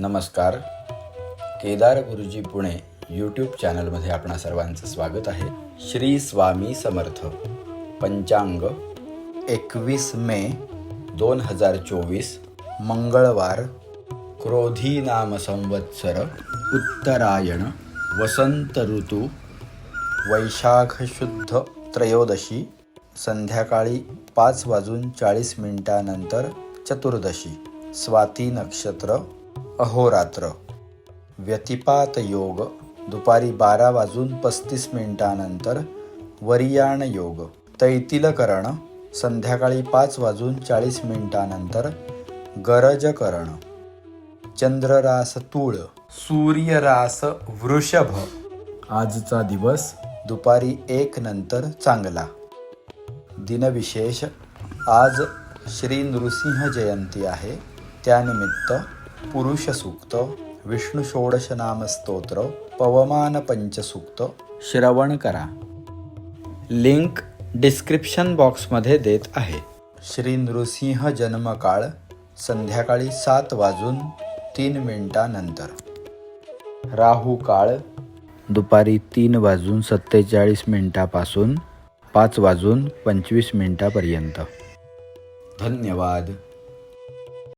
नमस्कार. केदार गुरुजी पुणे यूट्यूब चॅनलमध्ये आपणा सर्वांचं स्वागत आहे. श्री स्वामी समर्थ. पंचांग एकवीस मे दोन हजार चोवीस मंगळवार क्रोधी नाम संवत्सर उत्तरायण वसंत ऋतू वैशाख शुद्ध त्रयोदशी संध्याकाळी पाच वाजून चाळीस मिनिटानंतर चतुर्दशी स्वाती नक्षत्र अहोरात्र. व्यतिपात योग दुपारी बारा वाजून पस्तीस मिनिटानंतर वरियाण योग. तैतिलकरण. संध्याकाळी पाच वाजून चाळीस मिनिटानंतर गरजकरण. चंद्ररास तूळ. सूर्यरास वृषभ. आजचा दिवस दुपारी एक नंतर चांगला. दिनविशेष आज श्री नृसिंह जयंती आहे. त्यानिमित्त पुरुष सूक्त विष्णू षोडश नाम स्तोत्र पवमान पंचसूक्त श्रवण करा. लिंक डिस्क्रिप्शन बॉक्समध्ये देत आहे. श्री नृसिंह जन्मकाळ संध्याकाळी सात वाजून तीन मिनिटानंतर. राहू काळ दुपारी तीन वाजून सत्तेचाळीस मिनिटापासून पाच वाजून पंचवीस मिनिटापर्यंत. धन्यवाद.